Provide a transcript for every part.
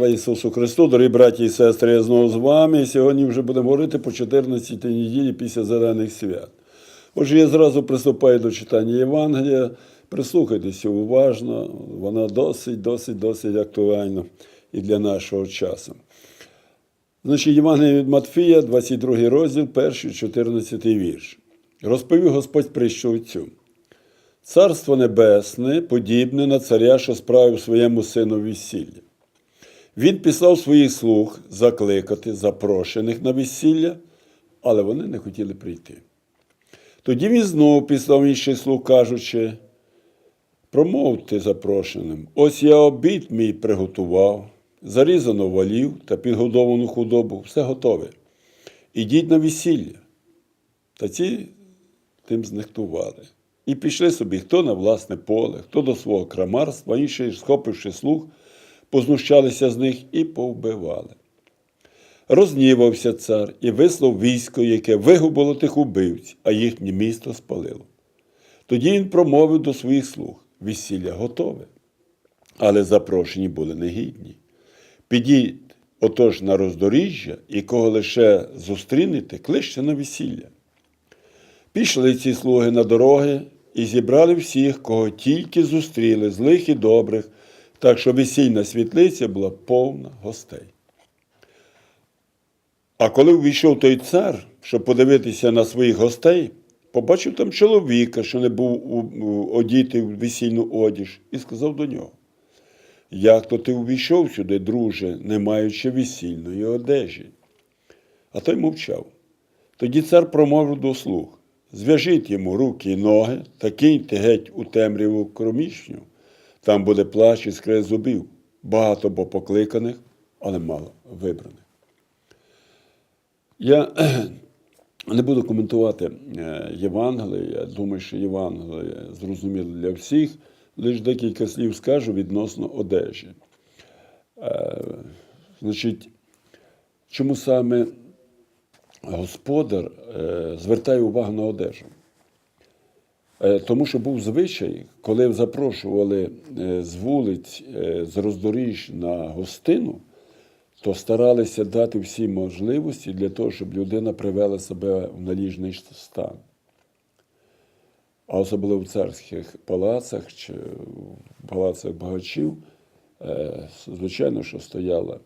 Слава Ісусу Христу, дорогі браті і сестри, я знову з вами. Сьогодні вже будемо говорити по 14 неділі після Зелених свят. Отже, я зразу приступаю до читання Євангелія. Прислухайтеся уважно, вона досить, досить, досить актуальна і для нашого часу. Значить, Євангелія від Матфія, 22 розділ, 1, 14 вірш. Розповів Господь притчу цю. Царство Небесне подібне на царя, що справив своєму сину весілля. Він післав своїх слуг закликати запрошених на весілля, але вони не хотіли прийти. Тоді він знову післав інших слуг, кажучи, промовте запрошеним, ось я обід мій приготував, зарізано валів та підгодовану худобу, все готове. Ідіть на весілля. Та ці тим знехтували. І пішли собі хто на власне поле, хто до свого крамарства, інші, схопивши слух, познущалися з них і повбивали. Рознівався цар і вислав військо, яке вигубило тих убивць, а їхнє місто спалило. Тоді він промовив до своїх слуг: весілля готове, але запрошені були негідні. Підіть отож на роздоріжжя, і кого лише зустрінете, кличте на весілля. Пішли ці слуги на дороги і зібрали всіх, кого тільки зустріли, злих і добрих, так що весільна світлиця була повна гостей. А коли увійшов той цар, щоб подивитися на своїх гостей, побачив там чоловіка, що не був одітий в весільну одіж, і сказав до нього: Як то ти увійшов сюди, друже, не маючи весільної одежі? А той мовчав. Тоді цар промовив до слуг: зв'яжіть йому руки і ноги та киньте геть у темряву кромішню. Там буде плач і скрезь зубів, багато бо покликаних, але мало вибраних. Я не буду коментувати е, Євангеліє. Я думаю, що Євангеліє зрозуміло для всіх. Лише декілька слів скажу відносно одежі. Е, Значить, чому саме господар е, звертає увагу на одежу? Е, Тому що був звичай, коли запрошували е, з вулиць, е, з роздоріж на гостину, то старалися дати всі можливості для того, щоб людина привела себе в наліжний стан. А особливо в царських палацах чи в палацах багачів, звичайно, що стояла,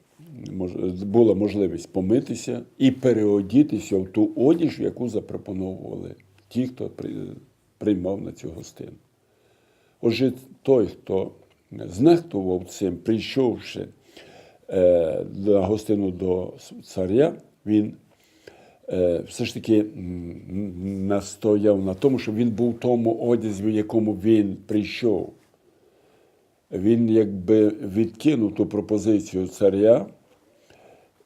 була можливість помитися і переодітися в ту одіж, яку запропонували ті, хто приймав на цю гостину. Отже, той, хто знехтував цим, прийшовши е, на гостину до царя, він е, все ж таки настояв на тому, щоб він був в тому одязі, в якому він прийшов. Він якби відкинув ту пропозицію царя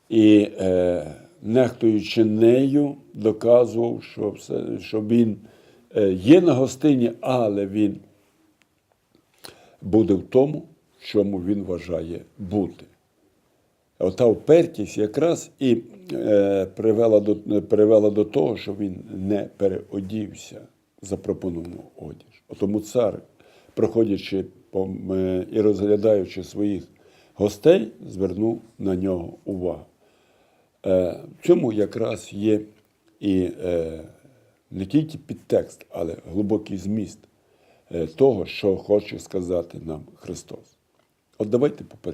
і, е, нехтуючи нею, доказував, що, все, що він є на гостині, але він буде в тому, в чому він вважає бути. Ота впертість якраз і е, привела, до, привела до того, що він не переодівся запропоновану одіж. Тому цар, проходячи е, і розглядаючи своїх гостей, звернув на нього увагу. Е, в цьому якраз є і е, не тільки підтекст, але глибокий зміст е, того, що хоче сказати нам Христос. От давайте по.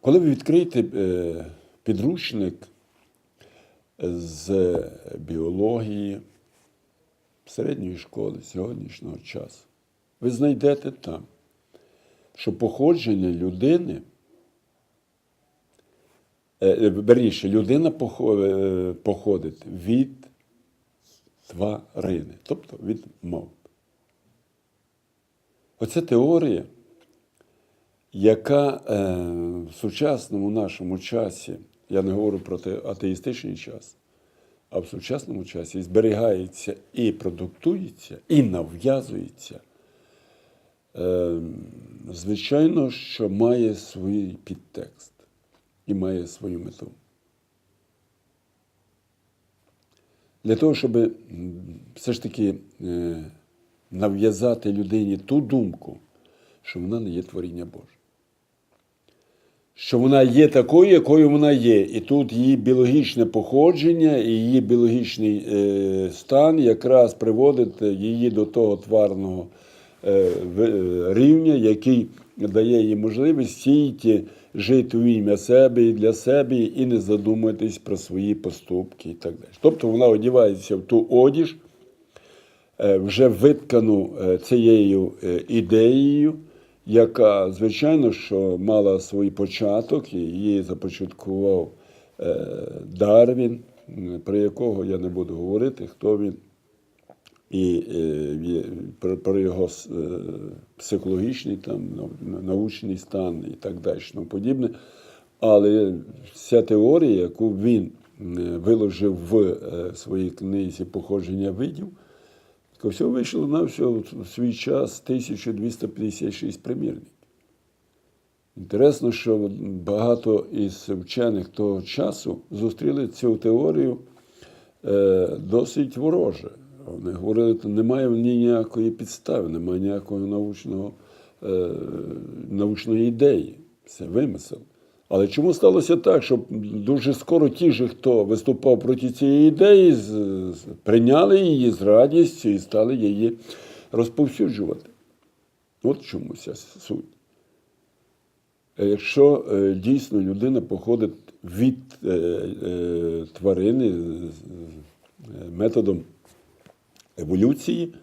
Коли ви відкриєте е, підручник з біології середньої школи сьогоднішнього часу, ви знайдете там, що походження людини, верніше, людина е, походить від тварини, тобто від мов. Оця теорія яка е, в сучасному нашому часі, я не говорю про атеїстичний час, а в сучасному часі зберігається і продуктується, і нав'язується, е, звичайно, що має свій підтекст і має свою мету. Для того, щоб все ж таки е, нав'язати людині ту думку, що вона не є творіння Боже. що вона є такою, якою вона є. І тут її біологічне походження і її біологічний е, стан якраз приводить її до того тварного е, рівня, який дає їй можливість сіяти, жити в ім'я себе і для себе, і не задумуватись про свої поступки і так далі. Тобто вона одягається в ту одіж, е, вже виткану е, цією е, ідеєю, яка, звичайно, що мала свій початок, і її започаткував Дарвін, про якого я не буду говорити, хто він, і е, про, його е, психологічний, там, научний стан і так далі, тому подібне. Але ця теорія, яку він е, виложив в е, своїй книзі походження видів, то все вийшло на всього в свій час 1256 примірників. Інтересно, що багато із вчених того часу зустріли цю теорію досить вороже. Вони говорили, що немає в ній ніякої підстави, немає ніякої научного, е, научної ідеї. Це вимисел. Але чому сталося так, що дуже скоро ті ж, хто виступав проти цієї ідеї, прийняли її з радістю і стали її розповсюджувати? От чому ця суть. Е, Якщо е, дійсно людина походить від е, тварини з- методом еволюції,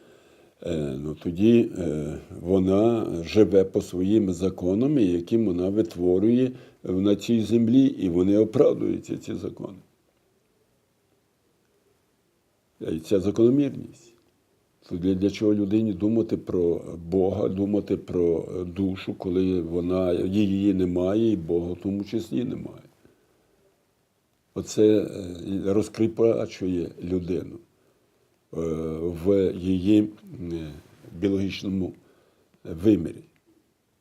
е, ну, тоді е, вона живе по своїм законам, яким вона витворює на цій землі, і вони оправдуються, ці закони. І ця закономірність. Для, для чого людині думати про Бога, думати про душу, коли вона її немає, і Бога в тому числі немає. Оце е, розкріпачує людину е, в її е, біологічному вимірі.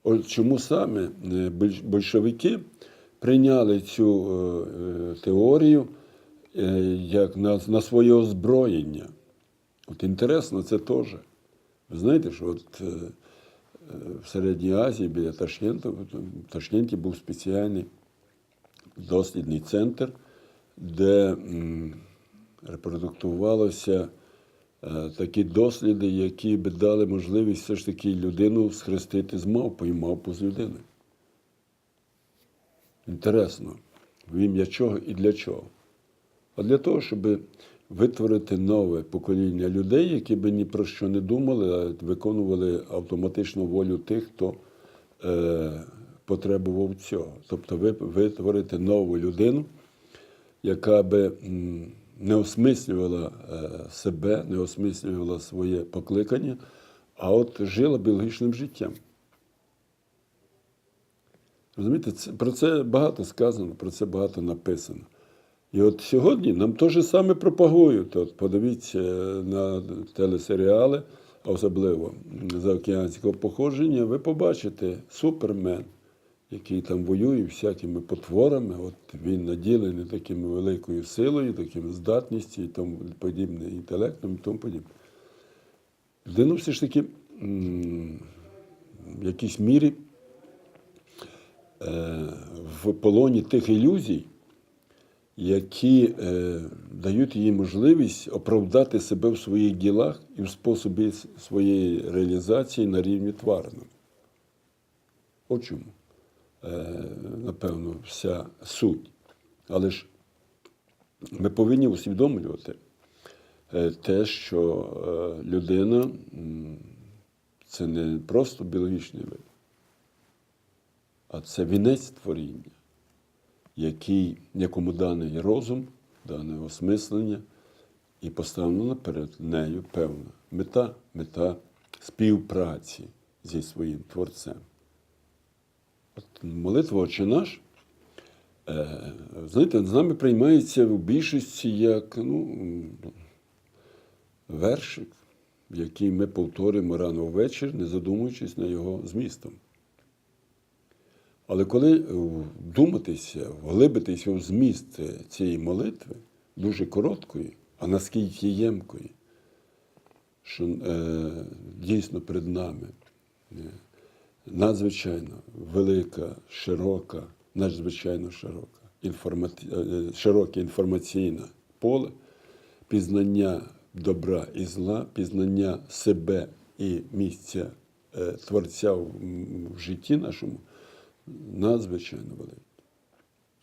От чому саме е, большевики прийняли цю е, е, теорію е, як на, на своє озброєння. От інтересно це теж. Ви знаєте, що от е, е, в Середній Азії біля Ташкента, в Ташкенті був спеціальний дослідний центр, де репродуктувалося е, такі досліди, які би дали можливість все ж таки людину схрестити з мавпою, мавпу з людиною. Інтересно, в ім'я чого і для чого. А для того, щоб витворити нове покоління людей, які би ні про що не думали, а виконували автоматично волю тих, хто е, потребував цього. Тобто ви- витворити нову людину, яка би не осмислювала е, себе, не осмислювала своє покликання, а от жила біологічним життям. Розумієте, про це багато сказано, про це багато написано. І от сьогодні нам те ж саме пропагують. От подивіться на телесеріали, особливо заокеанського походження, ви побачите супермен, який там воює всякими потворами. От він наділений такою великою силою, такими здатністю і тому подібне, інтелектом і тому подібне. Людину все ж таки в якійсь мірі е, в полоні тих ілюзій, які е, дають їй можливість оправдати себе в своїх ділах і в способі своєї реалізації на рівні тварного. От чому, напевно, вся суть. Але ж ми повинні усвідомлювати е, те, що е, людина це не просто біологічний вид, а це вінець творіння який, якому даний розум, дане осмислення, і поставлена перед нею певна мета, мета співпраці зі своїм Творцем. Молитва Отче наш, е, знаєте, з нами приймається в більшості як ну, вершик, який ми повторюємо рано ввечері, не задумуючись на його змістом. Але коли вдуматися, вглибитися в зміст цієї молитви, дуже короткої, а наскільки ємкої, що е, дійсно перед нами е, надзвичайно велика, широка, надзвичайно широка. Інформаті... е, Широке інформаційне поле, пізнання добра і зла, пізнання себе і місця е, Творця в, житті нашому надзвичайно велике.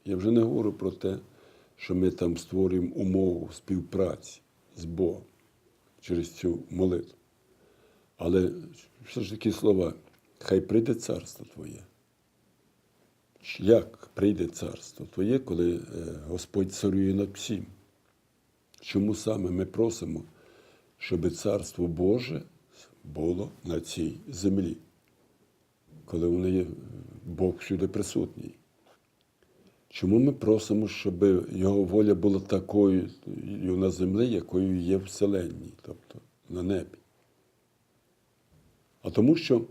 Я вже не говорю про те, що ми там створюємо умову співпраці з Богом через цю молитву. Але все ж таки слова, хай прийде царство Твоє. Як прийде царство Твоє, коли е, Господь царює над всім? Чому саме ми просимо, щоб царство Боже було на цій землі, коли вони є, Бог всюди присутній? Чому ми просимо, щоб Його воля була такою на землі, якою є в тобто на небі? А тому що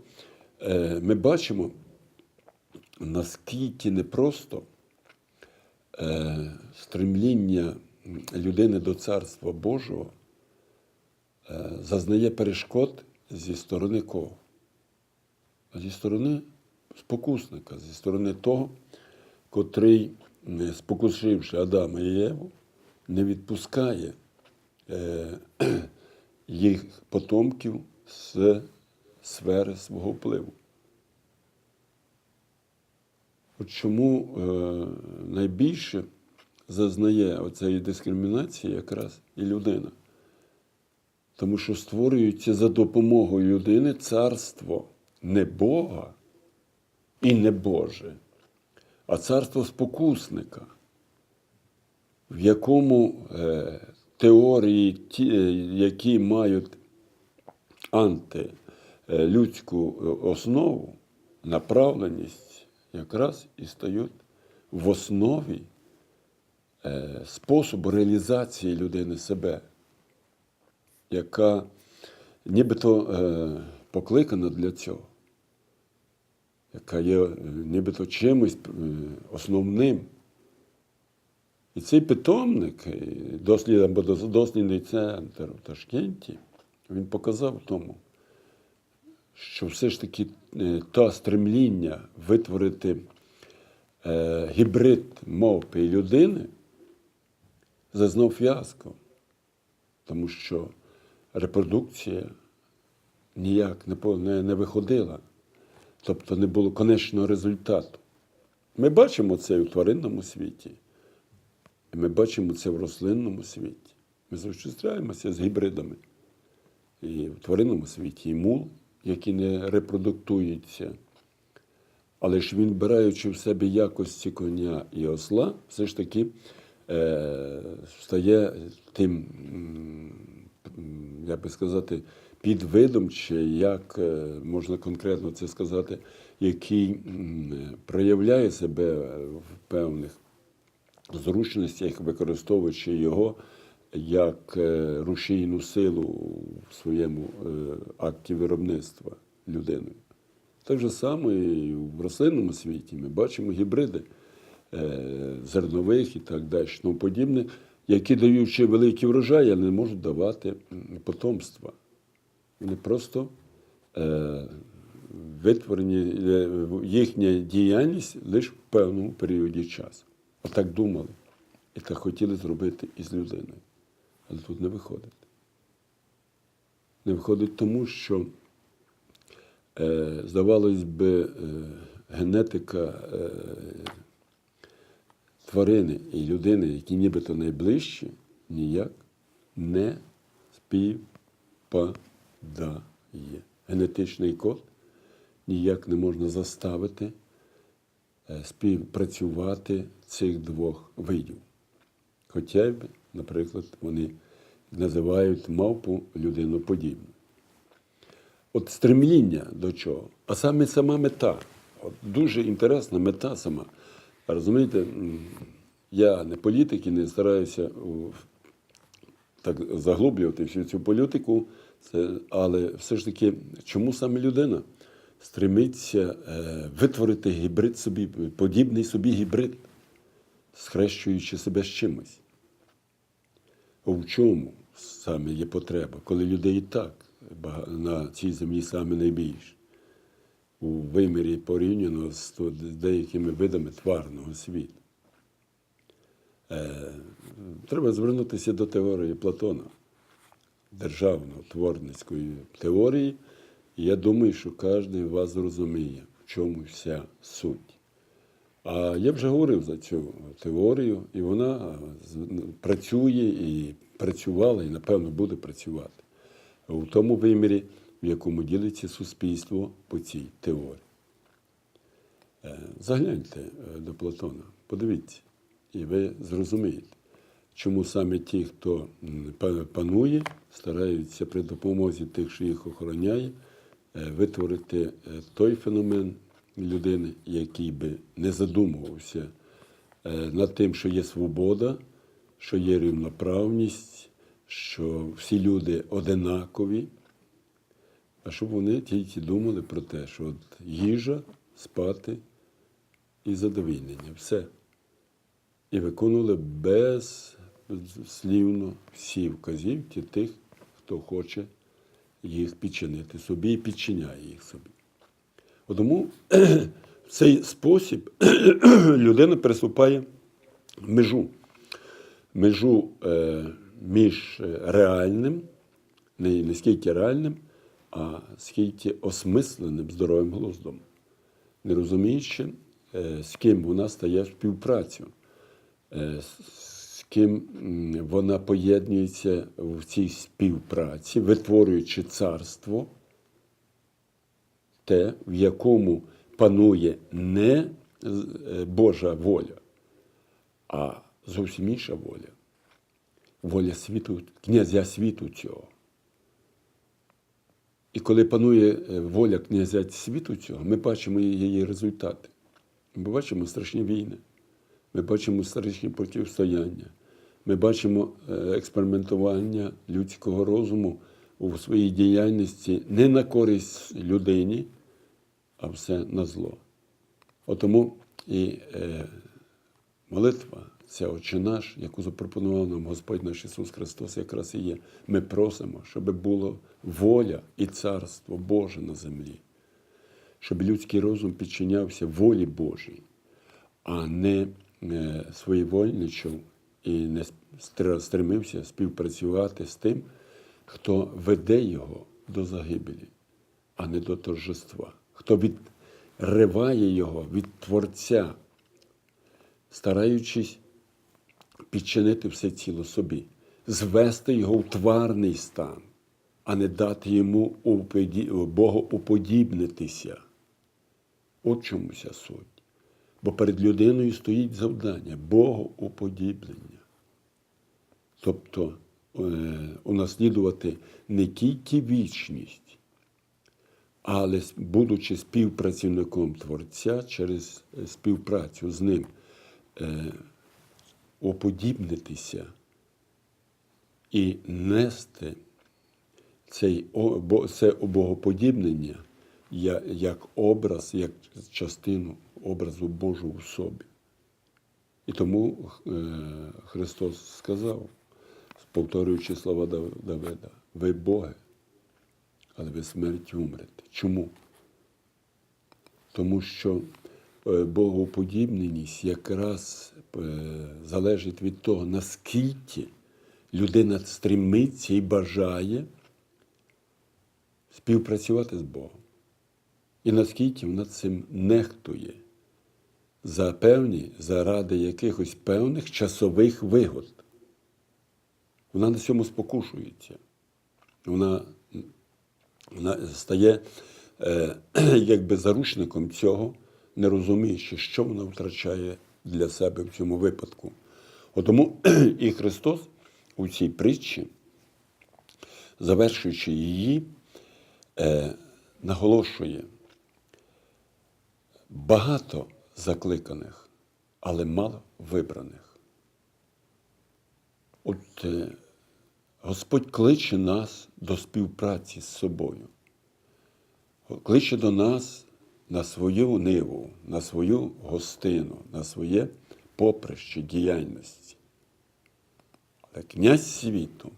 ми бачимо, наскільки непросто е, стремління людини до Царства Божого е, зазнає перешкод зі сторони кого? Зі сторони спокусника, зі сторони того, котрий, спокусивши Адама і Єву, не відпускає е, їх потомків з сфери свого впливу. От чому е, найбільше зазнає оцеї дискримінації якраз і людина? Тому що створюється за допомогою людини царство не Бога і не Боже, а царство спокусника, в якому е, теорії, ті, е, які мають антилюдську основу, направленість, якраз і стають в основі е, способу реалізації людини себе, яка нібито е, покликана для цього, яка є е, нібито чимось е, основним. І цей питомник, е, дослідний центр в Ташкенті, він показав тому, що все ж таки е, та стремління витворити е, гібрид мовпи і людини зазнав фіаско, тому що репродукція ніяк не виходила, тобто не було конечного результату. Ми бачимо це і в тваринному світі, і ми бачимо це в рослинному світі. Ми зустрічаємося з гібридами. І в тваринному світі і мул, який не репродуктується. Але ж він, вбираючи в себе якості коня і осла, все ж таки е, стає тим, як би сказати, підвидом, чи як е, можна конкретно це сказати, який проявляє себе в певних зручностях, використовуючи його як е, рушійну силу в своєму е, акті виробництва людиною. Так же само і в рослинному світі ми бачимо гібриди е, зернових і так далі, тому подібне, які даючи великі врожаї, не можуть давати потомства. Вони просто витворені, їхня діяльність лише в певному періоді часу. Отак думали. І так хотіли зробити із людиною. Але тут не виходить. Не виходить тому, що, е, здавалось би, е, генетика е, тварини і людини, які нібито найближчі, ніяк не співпадає. Генетичний код ніяк не можна заставити е, співпрацювати цих двох видів. Хоча б, наприклад, вони називають мавпу людиноподібну. От стремління до чого, а саме сама мета. От дуже інтересна мета сама. Розумієте, я не політик і не стараюся так заглублювати всю цю політику, це, але все ж таки, чому саме людина стремиться е, витворити гібрид собі, подібний собі гібрид, схрещуючи себе з чимось? В чому саме є потреба, коли людей і так на цій землі саме найбільше? у вимірі порівняно з деякими видами тварного світу. Е, треба звернутися до теорії Платона, державно-творницької теорії. Я думаю, що кожен вас зрозуміє, в чому вся суть. А я вже говорив за цю теорію, і вона працює і працювала, і напевно буде працювати у тому вимірі, в якому ділиться суспільство по цій теорії. Е, Загляньте е, до Платона, подивіться, і ви зрозумієте, чому саме ті, хто панує, стараються при допомозі тих, що їх охороняє, е, витворити той феномен людини, який би не задумувався е, над тим, що є свобода, що є рівноправність, що всі люди одинакові, а щоб вони тільки думали про те, що от їжа, спати і задовільнення. Все. І виконували безслівно всі вказівки тих, хто хоче їх підчинити собі і підчиняє їх собі. Тому в цей спосіб людина переступає межу. Межу е, між е, реальним, не, скільки реальним, а скільки осмисленим здоровим глуздом, не розуміючи, е, з ким вона стає в співпрацю, з ким вона поєднується в цій співпраці, витворюючи царство, те, в якому панує не е, Божа воля, а зовсім інша воля. Воля світу, князя світу цього. І коли панує е, воля князя світу цього, ми бачимо її результати. Ми бачимо страшні війни, ми бачимо страшні протистояння, ми бачимо е, експериментування людського розуму у своїй діяльності не на користь людині, а все на зло. От тому і е, молитва, ця Отче наш, яку запропонував нам Господь наш Ісус Христос, якраз і є. Ми просимо, щоб було воля і царство Боже на землі, щоб людський розум підчинявся волі Божій, а не е, своєвольничав і не стремився співпрацювати з тим, хто веде його до загибелі, а не до торжества, хто відриває його від Творця, стараючись підчинити все ціло собі, звести його в тварний стан, а не дати йому уподі- богоуподібнитися. От чому вся суть. Бо перед людиною стоїть завдання богоуподіблення. Тобто е, унаслідувати не тільки вічність, але будучи співпрацівником Творця через е, співпрацю з ним, е, уподібнитися і нести цей, це богоподібнення як образ, як частину образу Божого в собі. І тому е, Христос сказав, повторюючи слова Давида, ви Боги, але ви смертю умрете. Чому? Тому що е, богоподібненість якраз е, залежить від того, наскільки людина стремиться і бажає співпрацювати з Богом. І наскільки вона цим нехтує за певні, заради якихось певних часових вигод. Вона на цьому спокушується. Вона стає е, якби заручником цього, не розуміючи, що вона втрачає для себе в цьому випадку. Тому і Христос у цій притчі, завершуючи її, е, наголошує багато закликаних, але мало вибраних. От е, Господь кличе нас до співпраці з собою, кличе до нас на свою ниву, на свою гостину, на своє поприще діяльності. Але князь світу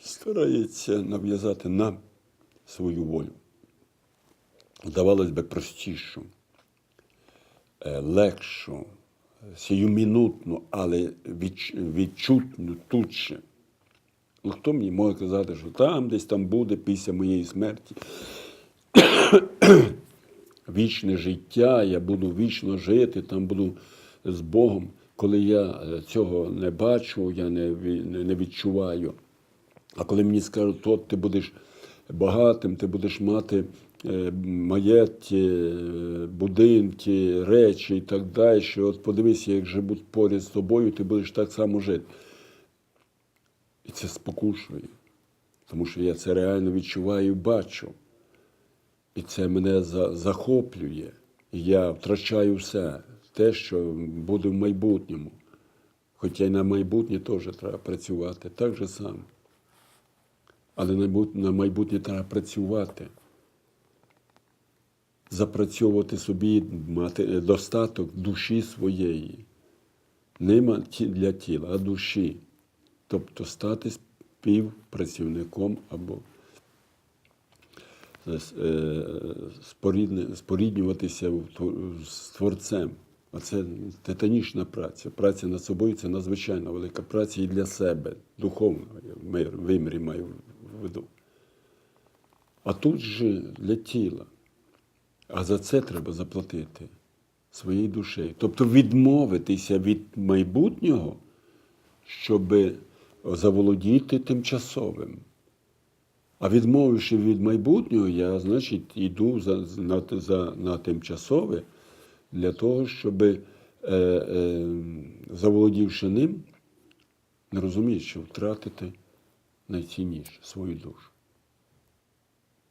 старається нав'язати нам свою волю. здавалось би, простішу, е, легшу, сіюмінутну, але відч- відчутну тут же. Ну, хто мені може казати, що там десь там буде після моєї смерті вічне життя, я буду вічно жити, там буду з Богом, коли я е, цього не бачу, я не, не відчуваю. А коли мені скажуть, то ти будеш багатим, ти будеш мати е, маєтки, е, будинки, речі і так далі, що от подивися, як живуть поряд з тобою, ти будеш так само жити. І це спокушує, тому що я це реально відчуваю і бачу. І це мене захоплює. І я втрачаю все, те, що буде в майбутньому. Хоча й на майбутнє теж треба працювати, так же само. Але на майбутнє треба працювати. Запрацьовувати собі, мати е, достаток душі своєї. Нема для тіла, а душі. Тобто стати співпрацівником або е, споріднюватися з Творцем. А це титанічна праця. Праця над собою це надзвичайно велика праця і для себе, духовно, я вимірі маю в виду. А тут же для тіла. А за це треба заплатити своєю душею. Тобто відмовитися від майбутнього, щоб заволодіти тимчасовим. А відмовивши від майбутнього, я, значить, йду за, на, за, на тимчасове для того, щоб, е, е, заволодівши ним, не розумієш, що втратити найцінніше свою душу.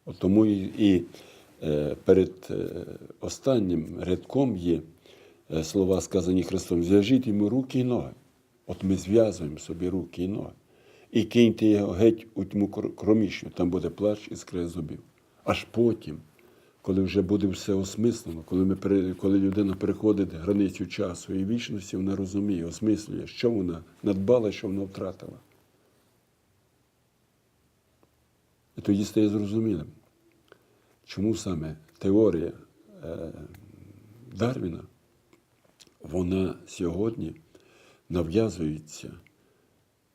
От тому і, і е, перед е, останнім рядком є е, слова, сказані Христом: зв'яжіть йому руки і ноги. От ми зв'язуємо собі руки і ноги. І киньте його геть у тьму кр- кромішню, там буде плач і скриє зубів. Аж потім, коли вже буде все осмислено, коли, ми, коли людина переходить границю часу і вічності, вона розуміє, осмислює, що вона надбала, що вона втратила. І тоді стає зрозумілим, чому саме теорія е, Дарвіна, вона сьогодні нав'язується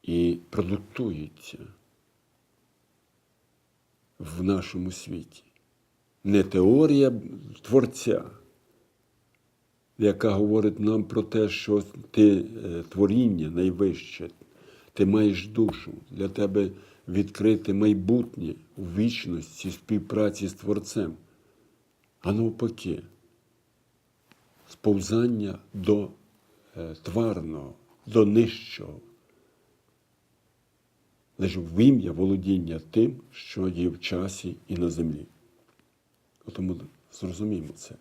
і продуктується в нашому світі. Не теорія творця, яка говорить нам про те, що ти е, творіння найвище, ти маєш душу, для тебе відкрите майбутнє у вічності, співпраці з Творцем. А навпаки, сповзання до е, тварного, до нижчого. Лише в ім'я володіння тим, що є в часі і на землі. Тому зрозуміємо це.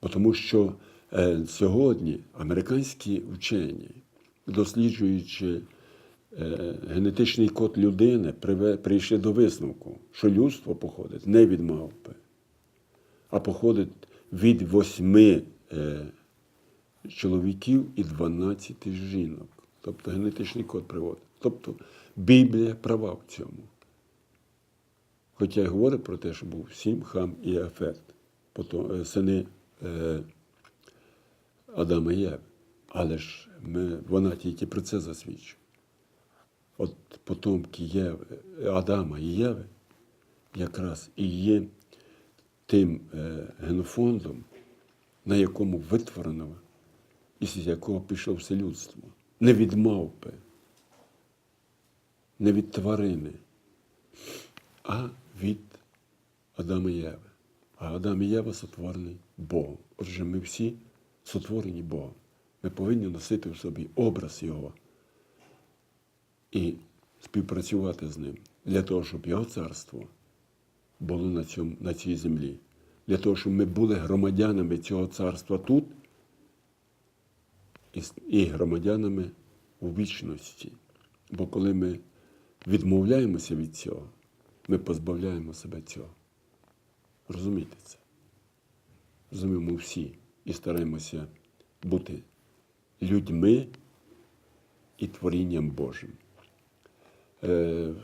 Тому що е, сьогодні американські вчені, досліджуючи генетичний код людини, прийшли до висновку, що людство походить не від мавпи, а походить від восьми е, чоловіків і 12 жінок. Тобто генетичний код приводить. Тобто Біблія права в цьому. Хоча й говорить про те, що був Сім, Хам і Афет, потом, е, сини е, Адама і Єви. Але ж ми, вона тільки про це засвідчує. От потомки Єви, Адама і Єви якраз і є тим е, генофондом, на якому витворено, і з якого пішло все людство. Не від мавпи, не від тварини, а від Адама і Єви. А Адам і Єва сотворений Богом. Отже, ми всі сотворені Богом. Ми повинні носити в собі образ Його і співпрацювати з ним для того, щоб Його царство було на, цьому, на цій землі. Для того, щоб ми були громадянами цього царства тут і, громадянами у вічності. Бо коли ми відмовляємося від цього, ми позбавляємо себе цього. Розумієте це? Розуміємо всі і стараємося бути людьми і творінням Божим. Е,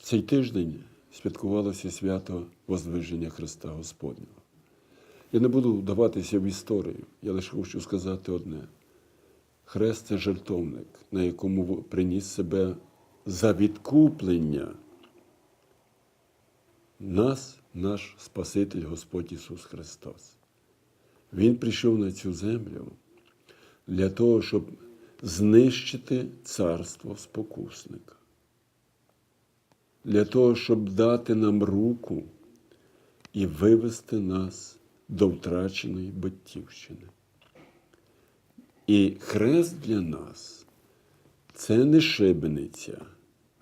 цей тиждень святкувалося свято Воздвиження Христа Господнього. Я не буду вдаватися в історію, я лише хочу сказати одне. Хрест це жертовник, на якому приніс себе за відкуплення нас, наш Спаситель Господь Ісус Христос. Він прийшов на цю землю для того, щоб знищити царство спокусника, для того, щоб дати нам руку і вивести нас до втраченої батьківщини. І хрест для нас це не шибениця,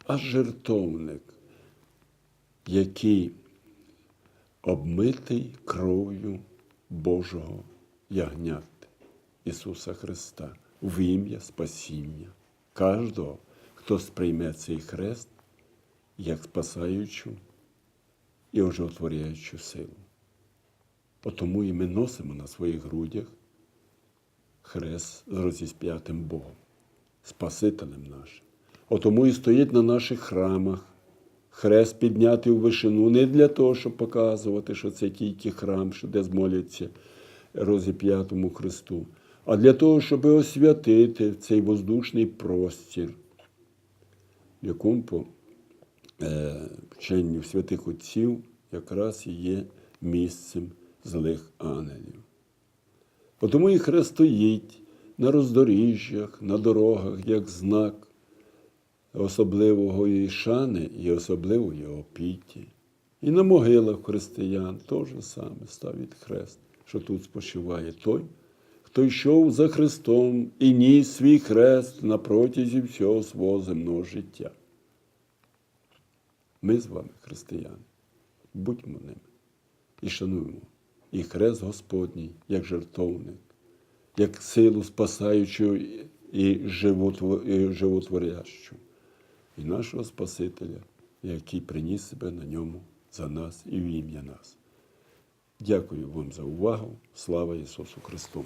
а жертовник, який обмитий кров'ю Божого ягняти Ісуса Христа в ім'я спасіння кожного, хто сприйме цей хрест як спасаючу і оживотворяючу силу. Тому і ми носимо на своїх грудях хрест з розісп'ятим Богом, Спасителем нашим. Тому і стоїть на наших храмах хрест піднятий у вишину не для того, щоб показувати, що це тільки храм, що де змоляться розіп'ятому Христу, а для того, щоб освятити цей воздушний простір, в якому вченню святих отців якраз і є місцем злих ангелів. Тому і хрест стоїть на роздоріжжях, на дорогах, як знак особливого її шани і особливої опіті. І на могилах християн теж саме ставить хрест, що тут спочиває той, хто йшов за Христом і ніс свій хрест на протязі всього свого земного життя. Ми з вами, християни, будьмо ними і шануємо і хрест Господній, як жертовник, як силу спасаючу і животворящу, і нашого Спасителя, який приніс себе на ньому за нас і в ім'я нас. Дякую вам за увагу. Слава Ісусу Христу!